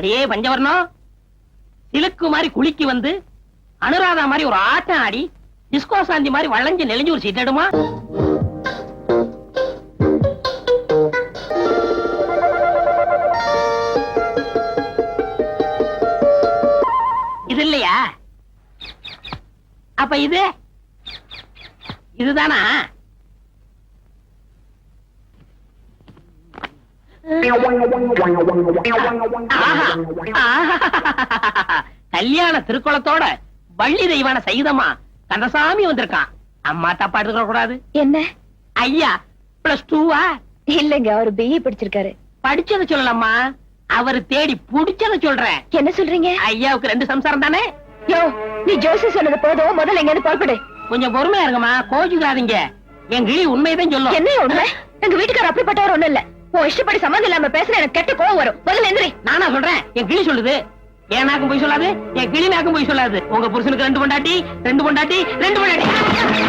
அடியே பஞ்சவர்ணம் சிலுக்கு மாதிரி குளிக்கு வந்து அனுராதா மாதிரி ஒரு ஆட்டம் ஆடி டிஸ்கோ சாந்தி மாதிரி வளைஞ்சு நெளிஞ்சு ஒரு சீட்டடுமா இது இல்லையா? அப்ப இது? இதுதானா? கல்யாண திருக்குளத்தோட வள்ளி தெய்வான சைதமா கந்தசாமி வந்திருக்கான். அம்மா தப்பா எடுத்துக்க கூடாது. என்ன? ஐயா பிளஸ் டூவா இல்லங்க அவர் பிஏ படிச்சிருக்காரு. படிச்சத சொல்லலம்மா. அவர் தேடி புடிச்சத சொல்றேன். என்ன சொல்றீங்க? ஐயாவுக்கு ரெண்டு சம்சாரம் தானே? யோ நீ ஜோசி சொன்னது போதும். முதல்ல எங்க புறப்படு கொஞ்சம் பொறுமையா இருங்கம்மா. கோச்சுக்காதீங்க என் கிளி உண்மையதான் சொல்லும். என்ன உண்மை? எங்க வீட்டுக்காரர் அப்படிப்பட்டவர் ஒண்ணும் இல்ல. உன் இஷ்டப்படி சம்மந்தம் இல்லாம பேசுற எனக்கு கெட்ட கோவம் வரும். முதல்ல எந்திரி. நானா சொல்றேன். என் கிளி சொல்லுது. என் நாக்கும் போய் சொல்லாது. என் கிளி நாக்கும் போய் சொல்லாது. உங்க புருஷனுக்கு ரெண்டு பொண்டாட்டி ரெண்டு பொண்டாட்டி ரெண்டு பொண்டாட்டி.